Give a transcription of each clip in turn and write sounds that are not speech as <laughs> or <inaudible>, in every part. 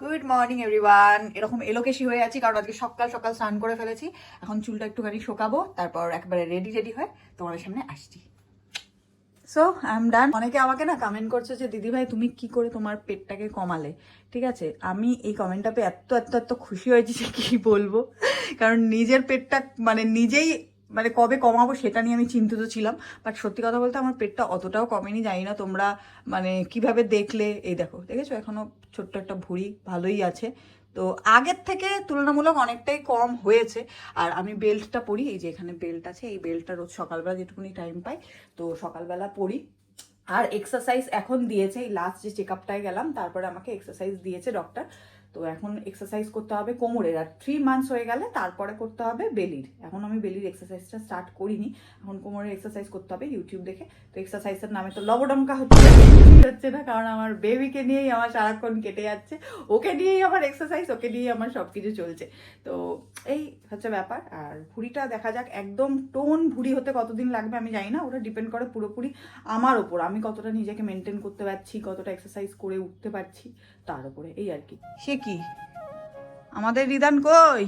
Good morning everyone এরকম এলোকেশি হয়ে আছি, কারণ আজকে সকাল সকাল স্নান করে ফেলেছি। এখন চুলটা একটুখানি শোকাবো, তারপর একবারে রেডি রেডি হয়ে তোমাদের সামনে আসছি। সো আই এম ডান অনেকে আমাকে না কমেন্ট করছে যে দিদি ভাই তুমি কি করে তোমার পেটটাকে কমালে? ঠিক আছে? আমি এই কমেন্টটা পেয়ে এত এত এত খুশি হয়েছি যে কি বলব। কারণ নিজের পেটটা মানে নিজেই মানে কবে কমাবো সেটা নিয়ে আমি চিন্তিত ছিলাম বাট সত্যি কথা বলতে আমার পেটটা অতটাও কমেনি, জানি না তোমরা মানে কীভাবে দেখলে, এই দেখো, দেখেছ? এখনও ছোট্ট একটা ভুঁড়ি ভালোই আছে। তো আগের থেকে তুলনামূলক অনেকটাই কম হয়েছে, আর আমি বেল্টটা পরি, এই যে এখানে বেল্ট আছে, এই বেল্টটা রোজ সকালবেলা যেটুকুনি টাইম পাই, তো সকালবেলা পরি। আর এক্সারসাইজ এখন দিয়েছে, এই লাস্ট যে চেক আপটায় গেলাম, তারপরে আমাকে এক্সারসাইজ দিয়েছে ডক্টর তো এখন এক্সারসাইজ করতে হবে কোমরের। আর থ্রি মান্থস হয়ে গেলে তারপরে করতে হবে বেলির। এখন আমি বেলির এক্সারসাইজটা স্টার্ট করিনি। এখন কোমরের এক্সারসাইজ করতে হবে ইউটিউব দেখে। তো এক্সারসাইজের নামে তো লবডঙ্কা হচ্ছে। হচ্ছে না? কারণ আমার বেবিকে নিয়েই আমার সারাক্ষণ কেটে যাচ্ছে। ওকে নিয়েই আমার এক্সারসাইজ ওকে নিয়েই আমার সব কিছু চলছে। তো এই হচ্ছে ব্যাপার। আর ভুঁড়িটা দেখা যাক, একদম টোন ভুঁড়ি হতে কতদিন লাগবে আমি জানি না। ওটা ডিপেন্ড করে পুরোপুরি আমার ওপর। আমি কতটা নিজেকে মেনটেন করতে পারছি, কতটা এক্সারসাইজ করে উঠতে পারছি, তার উপরে এই আর কি। সে কি? আমাদের রিদান কই?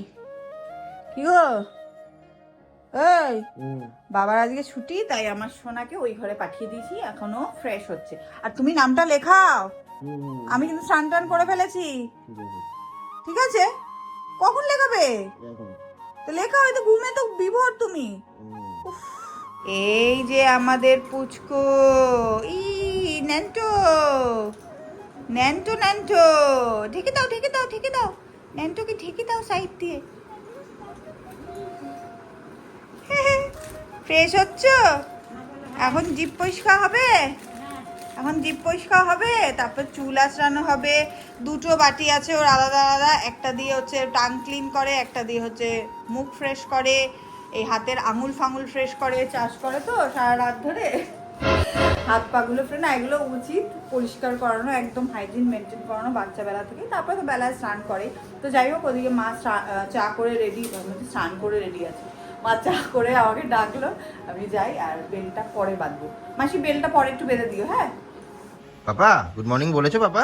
কি গো? এই বাবার আজকে ছুটি তাই আমার সোনাকে ওই ঘরে পাঠিয়ে দিয়েছি এখনও ফ্রেশ হচ্ছে। আর তুমি নামটা লেখাও। আমি কিন্তু স্নান টান করে ফেলেছি। ঠিক আছে। কখন লেখাবে? তো লেখা হয়তো ঘুমে তো বিভোর তুমি। এই যে আমাদের পুচকো। ই ন্যান্টো ন্যান্টো ন্যান্টো ঢেকে দাও ঢেকে দাও ঢেকে দাও। ন্যান্টোকে ঢেকে দাও সাইড দিয়ে। ফ্রেশ হচ্ছ? এখন জিপ পরিষ্কার হবে? এখন জিপ পরিষ্কার হবে, তারপর চুল আঁচড়ানো হবে। দুটো বাটি আছে ওর আলাদা আলাদা। একটা দিয়ে হচ্ছে টাং ক্লিন করে, একটা দিয়ে হচ্ছে মুখ ফ্রেশ করে। এই হাতের আঙুল ফাঙুল ফ্রেশ করে, চাষ করে তো সারা রাত ধরে। হাত পাগুলো ফ্রে না এগুলো উচিত পরিষ্কার করানো একদম হাইজিন মেনটেন করানো বাচ্চা বেলা থেকে। তারপরে তো বেলায় স্নান করে। তো যাই হোক ওদিকে মা চা করে রেডি স্নান করে রেডি আছে। মা চা করে আমাকে ডাকলো আমি যাই আর বেলটা পরে বাঁধবো। মাসি বেলটা পরে একটু বেঁধে দিও হ্যাঁ? পাপা গুড মর্নিং বলেছ পাপা?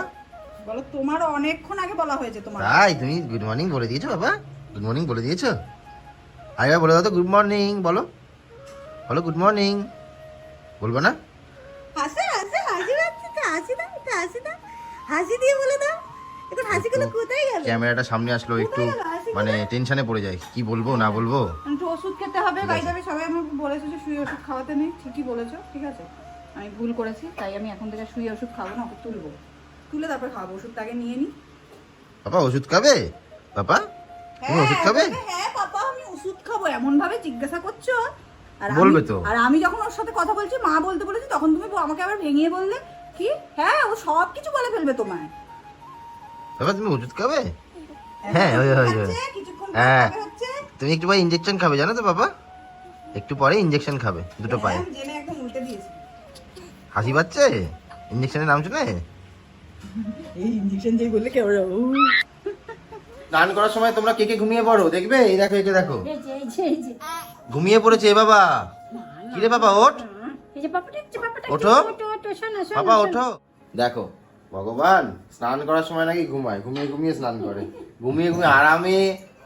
বলো তোমারও অনেকক্ষণ আগে বলা হয়েছে তোমার। তাই তুমি গুড মর্নিং বলে দিয়েছ পাপা? গুড মর্নিং বলে দিয়েছ? আরে বলে দাও তো গুড মর্নিং বলো। বলো গুড মর্নিং বলব না? হাসে হাসে হাসি পাচ্ছে তো হাসি দাও তো হাসি দাও। হাসি দিয়ে বলে দাও। এখন হাসিগুলো কোথায় গেল? ক্যামেরাটা সামনে আসলো একটু মানে টেনশনে পড়ে যায় কি বলব না বলব? একটু ওষুধ খেতে হবে বাই যাবে সবাই আমাকে বলেছে যে শুয়ে ওষুধ খাওয়াতে নেই ঠিকই বলেছ ঠিক আছে। আমি ভুল করেছি তাই আমি এখন থেকে শুয়ে ওষুধ খাব না ওকে তুলবো। তুলে তারপর খাব ওষুধটা আগে নিয়ে নিই পাপা ওষুধ খাবে? পাপা তুমি ওষুধ খাবে? হ্যাঁ পাপা আমি ওষুধ খাব এমন ভাবে জিজ্ঞাসা করছ? আর বলবে তো। আর আমি যখন ওর সাথে কথা বলছি মা বলতে বলেছি তখন তুমি আমাকে আবার ভেঙে বললে। কি? হ্যাঁ ও সব কিছু বলে ফেলবে তোমায়। পাপা তুমি ওষুধ খাবে? হ্যাঁ, ওই, ওই, ওই। পর হ্যাঁ। তুমি একটু পরে ইঞ্জেকশন খাবে জানো তো পাপা একটু পরে ইঞ্জেকশন খাবে দুটো পায়ে। হ্যাঁ, হাসি পাচ্ছে? ইঞ্জেকশনের নাম শুনে? এই ইঞ্জেকশন যেই বললে কেউ স্নান করার সময় তোমরা কে কে ঘুমিয়ে পড়ো? দেখবে? এই দেখো একে দেখো। ঘুমিয়ে পড়েছে এ বাবা। কিরে বাবা ওঠ। ওঠো। বাবা ওঠো। দেখো ভগবান স্নান করার সময় নাকি ঘুমায় ঘুমিয়ে ঘুমিয়ে স্নান করে। ঘুমিয়ে ঘুমিয়ে আরামে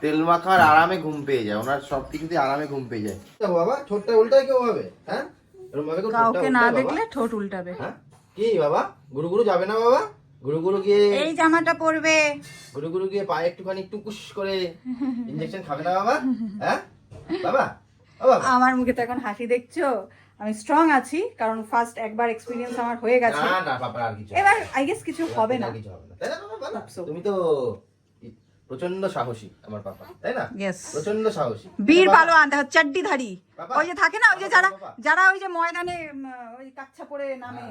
তেল মাখার আরামে ঘুম পেয়ে যায়। ওনার সব কিছুতে আরামে ঘুম পেয়ে যায়। বাবা ঠোঁটটা উল্টায় কেউ হবে হ্যাঁ? কাউকে না দেখলে ঠোঁট উল্টাবে। হ্যাঁ? কি বাবা? গুরু গুরু যাবে না বাবা? গুরু গুরু গিয়ে এই জামাটা পরবে। গুরু গুরু গিয়ে পায়ে একটুখানি একটু টুকুস করে ইঞ্জেকশন খাবে না বাবা? হ্যাঁ? বাবা আমার মুখে তো এখন হাসি দেখছ? আমি স্ট্রং আছি কারণ ফার্স্ট একবার এক্সপিরিয়েন্স আমার হয়ে গেছে। না না বাবা আর কিছু এবার আই গেস কিছু হবে না। কিছু হবে না। তাই না বাবা বলো? Hope so. তুমি তো প্রচণ্ড সাহসী আমার পাপা তাই না? ইয়েস প্রচণ্ড সাহসী। বীর পালোয়ান দেখো চাড্ডিধারী। ওই যে থাকে না ওই যে যারা যারা ওই যে ময়দানে ওই কাচ্চা পরে নামে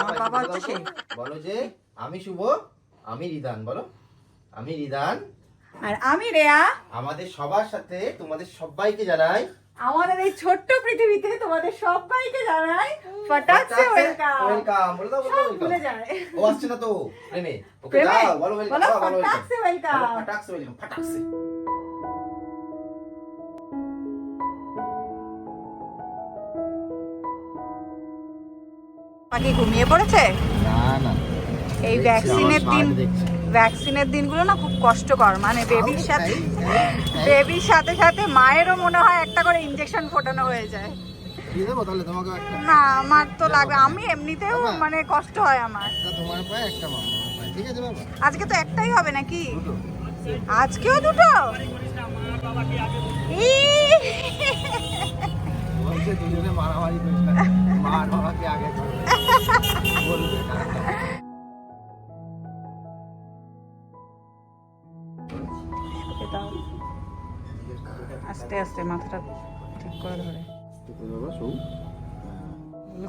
আমার বাবা হচ্ছে সেই বলো যে আমি শুভ আমি রিদান বলো। আমি রিদান। আর আমি রেয়া। আমাদের সবার সাথে তোমাদের সবাইকে জানাই আমাদের এই ছোট্ট পৃথিবীতে তোমাদের সবাইকে জানাই ফটাকসে ওয়েলকাম ওয়েলকাম বলে দাও বলে দাও যায়। ও আসছে না তো। প্রেমে ওকে দাও বলো ওয়েলকাম বলো বলো ওয়েলকাম ফটাকসে ওয়েলকাম ফাটাক্সে পাখি ঘুমিয়ে পড়েছে? না না। এই ভ্যাকসিনের দিন। ভ্যাকসিনের দিনগুলো না খুব কষ্টকর। মানে বেবির সাথে বেবির সাথে সাথে মায়েরও মনে হয় একটা করে ইঞ্জেকশন ফোটানো হয়ে যায়। না আমার তো লাগবে আমি এমনিতেও মানে কষ্ট হয় আমার। আজকে তো একটাই হবে নাকি? আজকেও দুটো? মারামারি মার বাবাকে আগে আস্তে আস্তে মাথাটা ঠিক করে ধরে। বাবা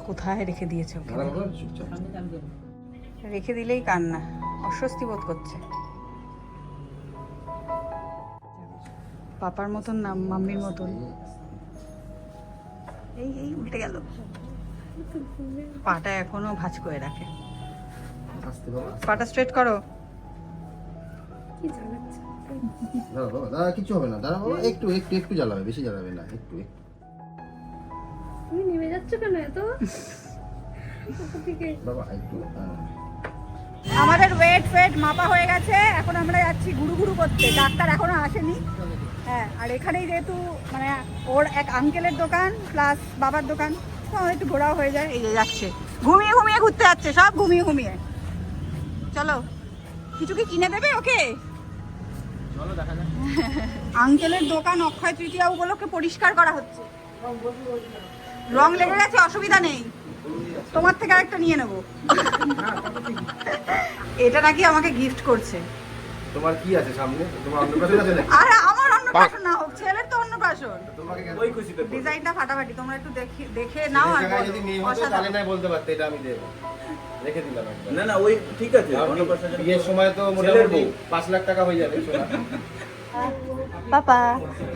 কোথায় রেখে দিয়েছে ওকে? রেখে দিলেই কান্না অস্বস্তি বোধ করছে। পাপার মতন না মাম্মির মতন। এই এই উল্টে গেল। পাটা এখনও ভাঁজ করে রাখে। পাটা স্ট্রেট করো। কি জ্বালাচ্ছে দাঁড়া কিছু হবে না দাঁড়া বাবা একটু একটু একটু জ্বালাবে বেশি জ্বালাবে না একটু একটু। তুমি নেমে যাচ্ছ কেন এত? বাবা একটু। আমাদের ওয়েট ফেট মাপা হয়ে গেছে এখন আমরা যাচ্ছি ঘুরু ঘুরু করতে ডাক্তার এখনও আসেনি। হ্যাঁ আর এখানেই যেহেতু মানে ওর এক আঙ্কেলের দোকান প্লাস বাবার দোকান তো একটু ঘোরাও হয়ে যায় এই যে যাচ্ছে। ঘুমিয়ে ঘুমিয়ে ঘুরতে যাচ্ছে সব ঘুমিয়ে ঘুমিয়ে। চলো কিছু কি কিনে দেবে ওকে? আঙ্কেলের দোকান অক্ষয় তৃতীয়া উপলক্ষে পরিষ্কার করা হচ্ছে। রং লেগে গেছে অসুবিধা নেই। তোমার থেকে আরেকটা নিয়ে নেব। এটা নাকি আমাকে গিফট করছে। তোমার কি আছে সামনে? তোমার অন্নপ্রাশন আছে আর আমার অন্নপ্রাশন না হোক ছেলের তো ওই খুশিতে ডিজাইনটা ফাটাফাটি তোমরা একটু দেখে দেখে নাও আর জায়গায় যদি মেয়ে হতো তাহলে নাই বলতে পারতে এটা আমি দেবো। রেখে দিলাম না না ওই ঠিক আছে আর বিয়ের সময় তো মোটামুটি বউ। লাখ টাকা হয়ে যাবে পাপা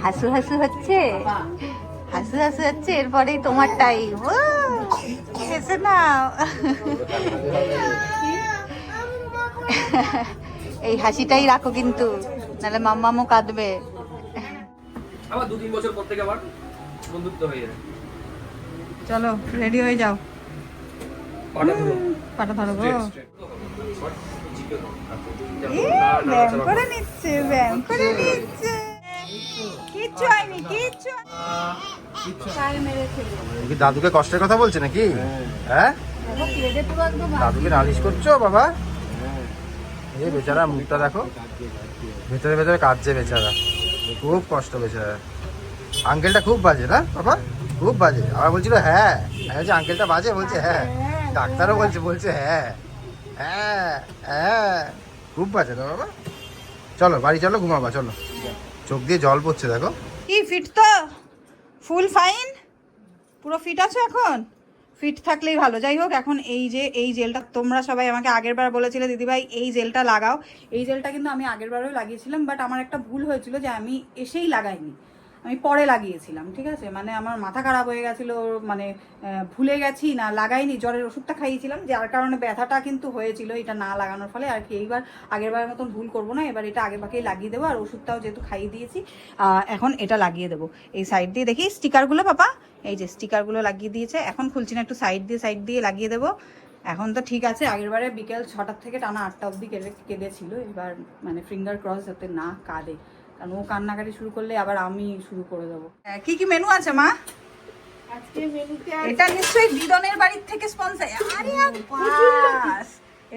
হাসু হাসু হচ্ছে। হাসু হাসু হচ্ছে এরপরেই তোমার টাইম ও এসে নাও এই হাসিটাই রাখো কিন্তু নাহলে মাম্মামও কাঁদবে। আবার দু তিন বছর পর থেকে আবার বন্ধুত্ব হয়ে যাবে। চলো রেডি হয়ে যাও। পাটা ধরো। পাটা ধরো গো। Straight, straight. Short, জিকে দাও। এ, ব্যায়াম করে নিচ্ছে ব্যায়াম করে নিচ্ছে। কিচ্ছু হয়নি কিচ্ছু কি দাদুকে কষ্টের কথা বলছে নাকি? হ্যাঁ। দাদুকে নালিশ করছ বাবা? এই বেচারা মুখটা দেখো। ভেতরে ভেতরে কাঁদছে বেচারা। খুব কষ্ট বেচারা আঙ্কেলটা খুব বাজে না বাবা খুব বাজে। আবার বলছিল হ্যাঁ। বলছি, আঙ্কেলটা বাজে? বলছে হ্যাঁ। ডাক্তারও বলছে বলছে হ্যাঁ। হ্যাঁ। হ্যাঁ। খুব বাজে না বাবা চলো, বাড়ি চলো, ঘুমাবা, চলো। চোখ দিয়ে জল পড়ছে, দেখো। কি ফিট তো? ফুল ফাইন? পুরো ফিট আছো এখন? ফিট থাকলেই ভালো। যাই হোক, এখন এই যে, এই জেলটা তোমরা সবাই আমাকে আগের বার বলেছিলে, দিদিভাই, এই জেলটা লাগাও। এই জেলটা কিন্তু আমি আগের বারেও লাগিয়েছিলাম বাট আমার একটা ভুল হয়েছিল যে আমি এসেই লাগাইনি। আমি পরে লাগিয়েছিলাম, ঠিক আছে? মানে আমার মাথা খারাপ হয়ে গেছিল মানে ভুলে গেছি, না লাগাইনি, জ্বরের ওষুধটা খাইয়েছিলাম, যার কারণে ব্যথাটা কিন্তু হয়েছিল এটা না লাগানোর ফলে। আর কি, এইবার আগের বারের মতন ভুল করব না, এবার এটা আগে পাকেই লাগিয়ে দেবো, আর ওষুধটাও যেহেতু খাইয়ে দিয়েছি এখন এটা লাগিয়ে দেবো। এই সাইড দিয়ে দেখি স্টিকারগুলো পাপা? এই যে স্টিকারগুলো লাগিয়ে দিয়েছে। এখন খুলছি না একটু সাইড দিয়ে সাইড দিয়ে লাগিয়ে দেবো। এখন তো ঠিক আছে আগের বারে বিকেল ছটার থেকে টানা আটটা অবধি কেঁদে কেঁদেছিল। এবার মানে ফিঙ্গার ক্রস যাতে না কাঁদে। কারণ ও কান্নাকাটি শুরু করলে আবার আমি শুরু করে দেবো। কি কি মেনু আছে মা? আজকে মেনুতে এটা নিশ্চয়ই দিদনের বাড়ির থেকে স্পন্সার আরে বাস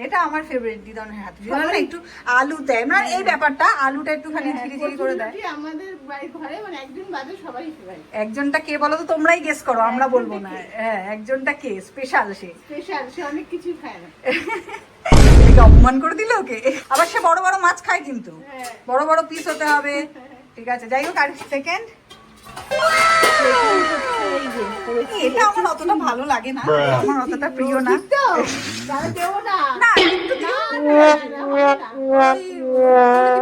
এটা আমার ফেভারিট দিদনের হাত। দিদন একটু আলু দেয়। না এই ব্যাপারটা আলুটা একটুখানি ঝিরি ঝিরি করে দেয়। আমাদের বাড়ি ঘরে? মানে একদিন বাদে সবাই খায় একজনটা কে বলো তো? তোমরাই গেস করো আমরা বলব না। হ্যাঁ একজনটা কে? স্পেশাল সে। স্পেশাল সে অনেক কিছুই খায় না। অপমান করে দিল ওকে? আবার সে বড় বড় মাছ খায় কিন্তু। বড় বড় পিস হতে হবে। ঠিক আছে যাই হোক আর সেকেন্ড এটা আমার অতটা ভালো লাগে না। আমার অতটা প্রিয় না। তাহলে দেবো না। না একটু দিও। ওই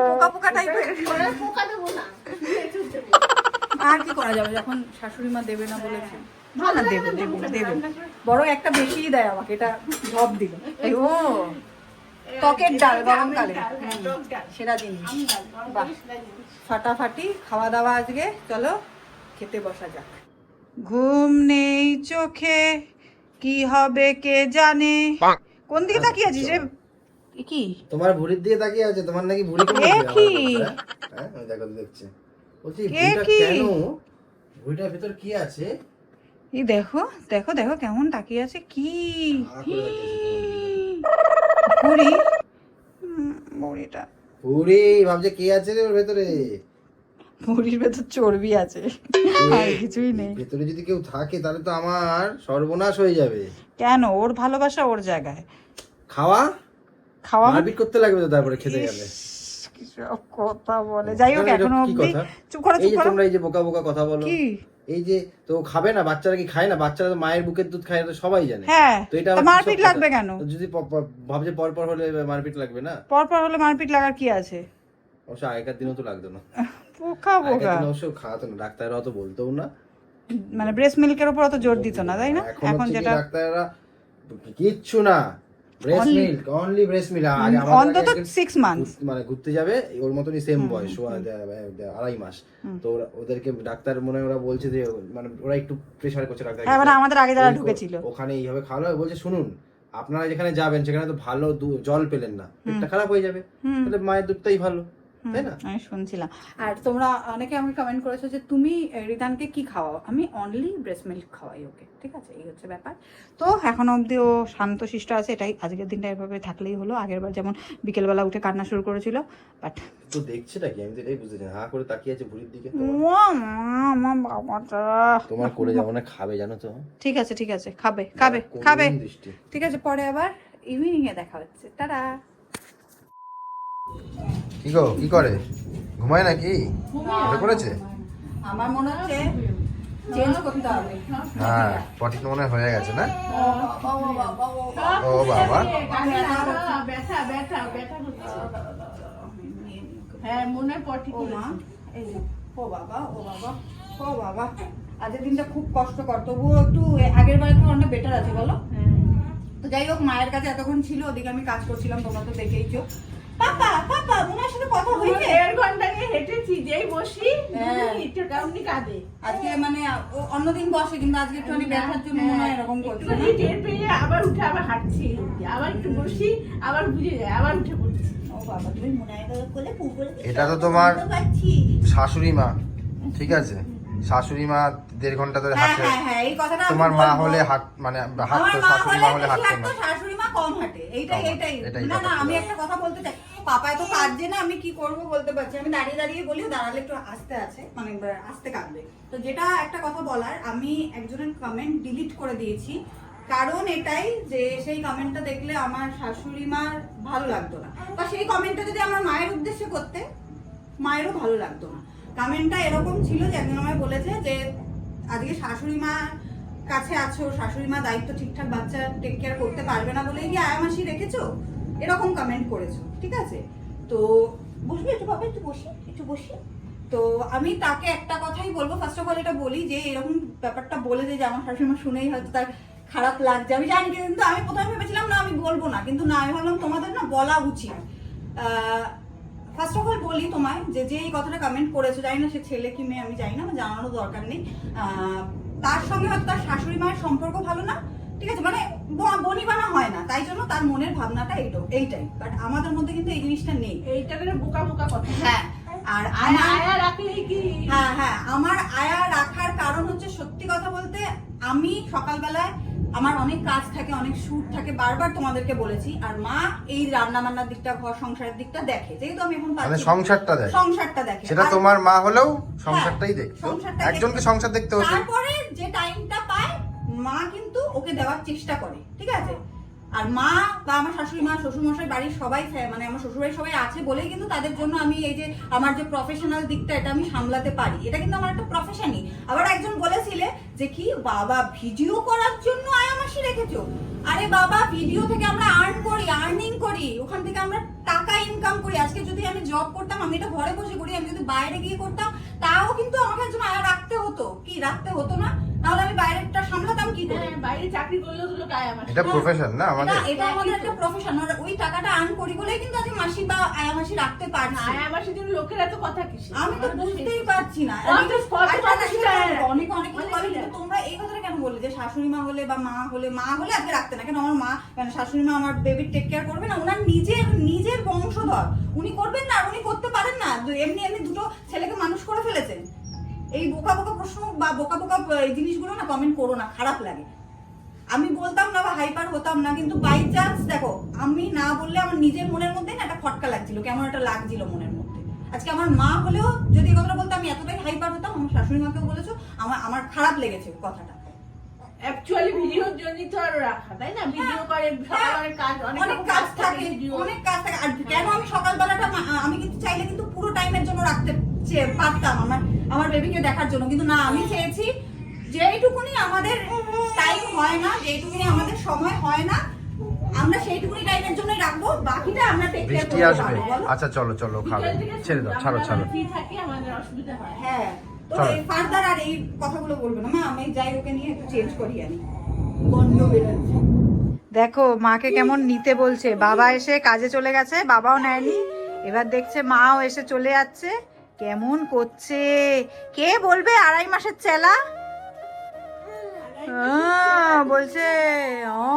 পোকা পোকা টাইপের ওরা পোকা দেবো না। এঁচোড় দেবো। আর কি করা যাবে যখন শাশুড়ি মা দেবে না বলেছে? না না দেবে দেবে দেবে। বড় একটা বেশিই দেয় আমাকে এটা ঢপ দিল। ও ত্বকের ডাল গরমকালে হ্যাঁ। সেরা জিনিস। ফাটাফাটি খাওয়া দাওয়া আজকে চলো। খেতে বসা যাক। ঘুম নেই চোখে কি হবে কে জানে? কোন দিকে তাকিয়ে আছিস রে? কি? তোমার ভুড়ির দিকে তাকিয়ে আছে তোমার নাকি ভুড়ি কমে গেছে কি? হ্যাঁ হ্যাঁ, দেখো দেখছে। বলছি ভুড়িটা কি? কেন? ভুড়িটার ভিতর কি আছে? এই দেখো দেখো দেখো কেমন তাকিয়ে আছে কি? উম, বুড়িটা। ভুড়ি ভাবছে কে আছে রে ওর ভেতরে? বুড়ির ভেতর চর্বি আছে। আর কিছুই নেই। ভেতরে যদি কেউ থাকে তাহলে তো আমার সর্বনাশ হয়ে যাবে। কেন? ওর ভালোবাসা ওর জায়গায়। খাওয়া? খাওয়া মানে- মারপিট করতে লাগবে তো তারপরে খেতে গেলে। কথা বলে। যাই হোক এখনও কি চুপ করো চুপ যে করো। তোমরা এই যে বোকা বোকা কথা বলো। কি? এই যে তো খাবে না বাচ্চারা কি খায় না? বাচ্চারা তো মায়ের বুকের দুধ খায় তো সবাই জানে। হ্যাঁ তো এটা মারপিট লাগবে কেন? যদি ভাবছে পর পর হলে মারপিট লাগবে না? পর পর হলে মারপিট লাগার কি আছে? অবশ্য আগেকার দিনও তো লাগতো না। <laughs> খাওয়াতো না ডাক্তাররা অত না। মানে ব্রেস্ট মিল্কের উপর অত জোর দিত না তাই না? এখন যেটা ডাক্তাররা কিচ্ছু না। Breast milk only breast milk অন্তত সিক্স মান্থস মানে ঘুরতে যাবে ওর মতনই সেম বয়স আড়াই মাস। তো ওদেরকে ডাক্তার মনে হয় ওরা বলছে যে মানে ওরা একটু প্রেশার করছে ডাক্তার হ্যাঁ মানে আমাদের আগে যারা ঢুকেছিল। ওখানে এইভাবে খাওয়ালো বলছে শুনুন আপনারা যেখানে যাবেন সেখানে তো ভালো জল পেলেন না। পেটটা খারাপ হয়ে যাবে। তাহলে মায়ের দুধটাই ভালো। তাই না? আমি শুনছিলাম। আর তোমরা অনেকে আমাকে কমেন্ট করেছ যে তুমি রিদানকে কি খাওয়াও? আমি অনলি ব্রেস্ট মিল্ক খাওয়াই ওকে ঠিক আছে? এই হচ্ছে ব্যাপার। তো এখনও অবধি ও শান্ত শিষ্ট আছে এটাই আজকের দিনটা এভাবে থাকলেই হলো। আগের বার যেমন বিকেলবেলা উঠে কান্না শুরু করেছিল বাট তো দেখছেটা কি আমি তো এটাই বুঝতে চাই। হা করে তাকিয়ে আছে বুড়ির দিকে বাবাটা। তোমার করে যাব না খাবে জানো তো? ঠিক আছে ঠিক আছে খাবে খাবে খাবে। ঠিক আছে পরে আবার ইভিনিং এ দেখা হচ্ছে। তারা কি গো কি করে? ঘুমায় নাকি? এটা করেছে? আমার মনে হচ্ছে চেঞ্জ করতে হবে। হ্যাঁ পটি মনে হয়ে গেছে না? ও বাবা। ব্যথা ব্যথা ব্যথা হচ্ছে হ্যাঁ মনে পটি ও মা এই ও বাবা ও বাবা ও বাবা। আজকের দিনটা খুব কষ্টকর। তবুও একটু আগের বারে তো অনেক বেটার আছে বলো? তো যাই হোক মায়ের কাছে এতক্ষণ ছিল ওদিকে আমি কাজ করছিলাম তোমরা তো দেখেইছো। পাপা পাপা সাথে কথা হয়েছে? দেড় ঘণ্টা নিয়ে হেঁটেছি যেই বসি হ্যাঁ। একটু কাঁদে। আজকে মানে অন্যদিন বসে কিন্তু আজকে একটুখানি ব্যথার জন্য মনে হয় এরকম করছে। না? টের পেয়ে আবার উঠে আবার হাঁটছি। আবার একটু বসি আবার বুঝে যায় আবার উঠে পড়ছি। ও বাবা তুমি মনে হয় করলে পুকুরে এটা তো তোমার পাচ্ছি শাশুড়ি মা ঠিক আছে? শাশুড়ি মা দেড় ঘণ্টা ধরে হ্যাঁ হাঁটে হ্যাঁ হ্যাঁ এই কথাটা আমি তোমার মা হলে হাট মানে হাঁটতো শাশুড়ি মা হলে হাঁটতো না। শাশুড়ি মা কম হাঁটে। এইটাই এটাই না না আমি একটা কথা বলতে চাই। পাপা এত কাঁদছে না, আমি কি করব বলতে পারছি আমি দাঁড়িয়ে দাঁড়িয়ে বলি দাঁড়ালে একটু আস্তে আছে মানে আস্তে কাঁদবে। তো যেটা একটা কথা বলার, আমি একজনের কমেন্ট ডিলিট করে দিয়েছি। কারণ এটাই যে সেই কমেন্টটা দেখলে আমার শাশুড়ি মার ভালো লাগতো না। বা সেই কমেন্টটা যদি আমার মায়ের উদ্দেশ্যে করতে, মায়েরও ভালো লাগতো না। কমেন্টটা এরকম ছিল যে একজন আমায় বলেছে যে, আজকে শাশুড়ি মা কাছে আছো, শাশুড়ি মা দায়িত্ব ঠিকঠাক বাচ্চা টেক কেয়ার করতে পারবে না বলেই কি আয়া মাসি রেখেছো? এরকম কমেন্ট করেছ, ঠিক আছে? তো বসবি, একটু বাবা, একটু বসি একটু বসি। তো আমি তাকে একটা কথাই বলব ফার্স্ট অফ অল এটা বলি যে, এরকম ব্যাপারটা বলে যে আমার শাশুড়ি মা শুনেই হয়তো তার খারাপ লাগছে। আমি জানি, কিন্তু আমি প্রথমে ভেবেছিলাম, না, আমি বলব না। কিন্তু না, আমি ভাবলাম তোমাদের না বলা উচিত। ফার্স্ট অফ অল বলি তোমায় যে যে এই কথাটা কমেন্ট করেছ, জানি না সে ছেলে কি মেয়ে, আমি জানি না, আমার জানানোর দরকার নেই। তার সঙ্গে হয়তো তার শাশুড়ি মায়ের সম্পর্ক ভালো না। ঠিক আছে? মানে ব- বনিবানা হয় না তাই জন্য তার মনের ভাবনাটা এইটো এইটাই। বাট আমাদের মধ্যে কিন্তু এই জিনিসটা নেই। এইটা করে বোকা বোকা কথা। হ্যাঁ আর আয়া আমার আয়া রাখলেই কি? হ্যাঁ হ্যাঁ আমার আয়া রাখার কারণ হচ্ছে সত্যি কথা বলতে আমি সকালবেলায় আমার অনেক কাজ থাকে অনেক শুট থাকে বারবার তোমাদেরকে বলেছি আর মা এই রান্না বান্নার দিকটা ঘর সংসারের দিকটা দেখে। যেহেতু আমি এখন মানে সংসারটা দেয় সংসারটা দেখে। সেটা তোমার মা হলেও সংসারটাই হ্যাঁ, দেখতো সংসারটা একজনকে সংসার দেখতে হতো তারপরে যে টাইমটা পায় মা কিন্তু ওকে দেওয়ার চেষ্টা করে, ঠিক আছে? আর মা বা আমার শাশুড়ি মা, শ্বশুরমশাই বাড়ির সবাই মানে আমার শ্বশুরবাড়ি সবাই আছে বলেই কিন্তু তাদের জন্য আমি এই যে আমার যে প্রফেশনাল দিকটা, এটা আমি সামলাতে পারি। এটা কিন্তু আমার একটা প্রফেশনই আবার একজন বলেছিলে যে কি, বাবা ভিডিও করার জন্য আয়ামাসি রেখেছো। আরে বাবা ভিডিও থেকে আমরা আর্ন করি আর্নিং করি। ওখান থেকে আমরা টাকা ইনকাম করি। আজকে যদি আমি জব করতাম, আমি এটা ঘরে বসে করি, আমি যদি বাইরে গিয়ে করতাম, তাও কিন্তু আমাকে একজন আয়া, রাখতে হতো। কি, রাখতে হতো না? নাহলে আমি বাইরেটা সামলাতাম কি করে? হ্যাঁ, বাইরে চাকরি করলেও লোক আমার। এটা প্রফেশন না আমাদের? এটা আমাদের একটা প্রফেশন ওই টাকাটা আর্ন করি বলেই কিন্তু আজকে মাসি বা আয়া মাসি রাখতে পারছি। আয় লোকের এত কথা আমি তো বুঝতেই পারছি না। আমি তো- কত কথা না, অনেক অনেক বলে, তোমরা এই কথাটা কেন বললে যে শাশুড়ি মা হলে বা মা হলে মা হলে আজকে রাখতে না? কেন আমার মা কেন শাশুড়ি মা আমার বেবির টেক কেয়ার করবে না? ওনার নিজের নিজের বংশধর। উনি করবেন না উনি করতে পারেন না। এমনি এমনি দুটো ছেলেকে এই বোকা বোকা প্রশ্ন বা বোকা বোকা এই জিনিসগুলো না কমেন্ট করো না খারাপ লাগে। আমি বলতাম না বা হাইপার হতাম না কিন্তু বাই চান্স দেখো আমি না বললে আমার নিজের মনের মধ্যে না একটা খটকা লাগছিল কেমন একটা লাগছিল মনের মধ্যে। আজকে আমার মা হলেও যদি এই কথাটা বলতো আমি এতটাই হাইপার হতাম আমার শাশুড়ি মাকেও বলেছ আমার আমার খারাপ লেগেছে কথাটা। অ্যাকচুয়ালি ভিডিওর জন্যই তো আর রাখা তাই না? ভিডিও করে অনেক কাজ অনেক কাজ থাকে অনেক কাজ থাকে। আর কেন আমি সকালবেলাটা আমি কিন্তু চাইলে কিন্তু পুরো টাইমের জন্য রাখতে পারতাম আমার আমার বেবিকে দেখার জন্য। কিন্তু না আমি চেয়েছি যেইটুকুনি আমাদের টাইম হয় না যেইটুকুনি আমাদের সময় হয় না আমরা সেইটুকুনি টাইমের জন্যই রাখব বাকিটা আমরা টেক কেয়ার করতে আসবে। আচ্ছা চলো চলো খাবে। ছেড়ে দাও ছাড়ো ছাড়ো। ফ্রি থাকি আমাদের অসুবিধা হয়। হ্যাঁ তো এই ফার্দার আর এই কথাগুলো বলবে না। মা আমি যাই ওকে নিয়ে একটু চেঞ্জ করি বেরোচ্ছে। দেখো মাকে কেমন নিতে বলছে। বাবা এসে কাজে চলে গেছে বাবাও নেয়নি। এবার দেখছে মাও এসে চলে যাচ্ছে। কেমন করছে? কে বলবে আড়াই মাসের চেলা? বলছে ও।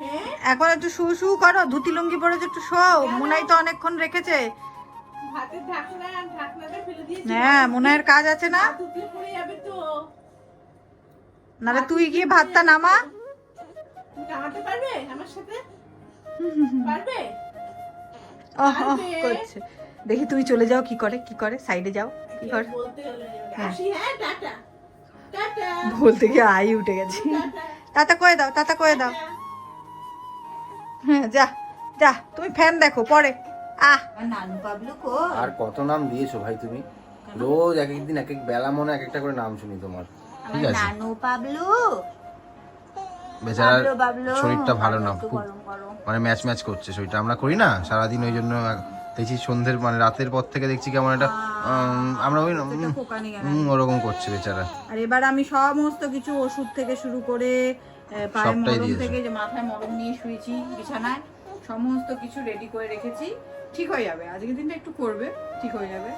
হ্যাঁ? এখন একটু শু শু করো ধুতি লুঙ্গি পরেছে একটু শো মুনাই তো অনেকক্ষণ রেখেছে। হ্যাঁ মুনাইয়ের কাজ আছে না? নালে তুই গিয়ে ভাতটা নামা। নামাতে পারবে আমার সাথে? পারবে? করছে। দেখি তুমি চলে যাও কি করে কি করে? সাইডে যাও কি করে? বলতে হ্যাঁ। হ্যাঁ টাটা। টাটা। বলতে গিয়ে আই উঠে গেছে। তাতা কয়ে দাও তাতা কয়ে দাও। হ্যাঁ যা যা তুমি ফ্যান দেখো পরে। আহ। আর নানু পাবলু কো আর কত নাম দিয়েছ ভাই তুমি? রোজ এক একদিন এক এক বেলা মনে এক একটা করে নাম শুনি তোমার। ঠিক আছে? নানু পাবলু বেচারার বাবলু। শরীরটা ভালো না খুব। মানে ম্যাচ ম্যাচ করছে শরীরটা। আমরা করি না সারাদিন ওই জন্য দেখছি সন্ধ্যের মানে রাতের পর থেকে দেখছি কেমন একটা আমরা ওই ওরকম করছে বেচারা। আর এবার আমি সমস্ত কিছু ওষুধ থেকে শুরু করে পায়ে মলম থেকে যে মাথায় মলম নিয়ে শুয়েছি বিছানায় সমস্ত কিছু রেডি করে রেখেছি। ঠিক হয়ে যাবে আজকের দিনটা একটু করবে ঠিক হয়ে যাবে।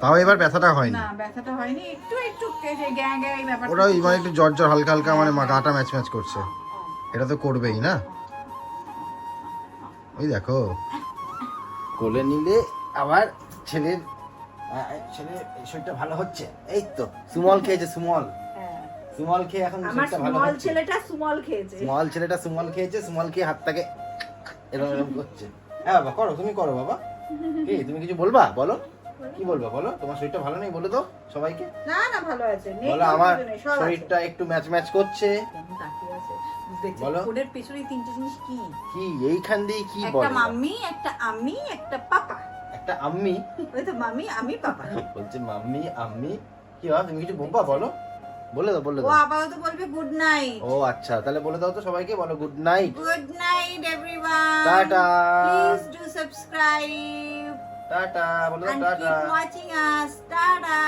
তাও এবার ব্যথাটা হয়নি? না ব্যথাটা হয়নি একটু একটু গ্যাঁ গ্যাঁ এই ব্যাপারটা ওরা ওই মানে একটু জ্বর জ্বর হালকা হালকা মানে মা- গাটা ম্যাচ ম্যাচ করছে। এটা তো করবেই না? ওই দেখো। কোলে নিলে আবার ছেলের ছেলের শরীরটা ভালো হচ্ছে। এই তো সুমল খেয়েছে সুমল। সুমল খেয়ে এখন শরীরটা ভালো হচ্ছে। ছেলেটা সুমল খেয়েছে। সুমল ছেলেটা সুমল খেয়েছে সুমল খেয়ে হাতটাকে এরকম এরকম করছে। হ্যাঁ বাবা করো তুমি করো বাবা। <laughs> কি তুমি কিছু বলবা? বলো। কি বলবা বলো? তোমার শরীরটা ভালো নেই বলে তো সবাইকে। না না ভালো আছে। বলো আমার। শরীরটা একটু ম্যাচ ম্যাচ করছে। ফোনের পেছনে তিনটে জিনিস কি? কি এইখান দিয়ে কি একটা মাম্মি একটা আমি একটা পাপা। একটা আম্মি? ওই তো মামি আমি পাপা। বলছে মাম্মি আম্মি। কি বাবা তুমি কিছু বলবা বলো? বলে দাও বলে ও আপাতত বলবে গুড নাইট ও আচ্ছা তাহলে বলে দাও তো সবাইকে বলো good night good night everyone tata. Please do subscribe tata বলে দাও tata. keep watching us tada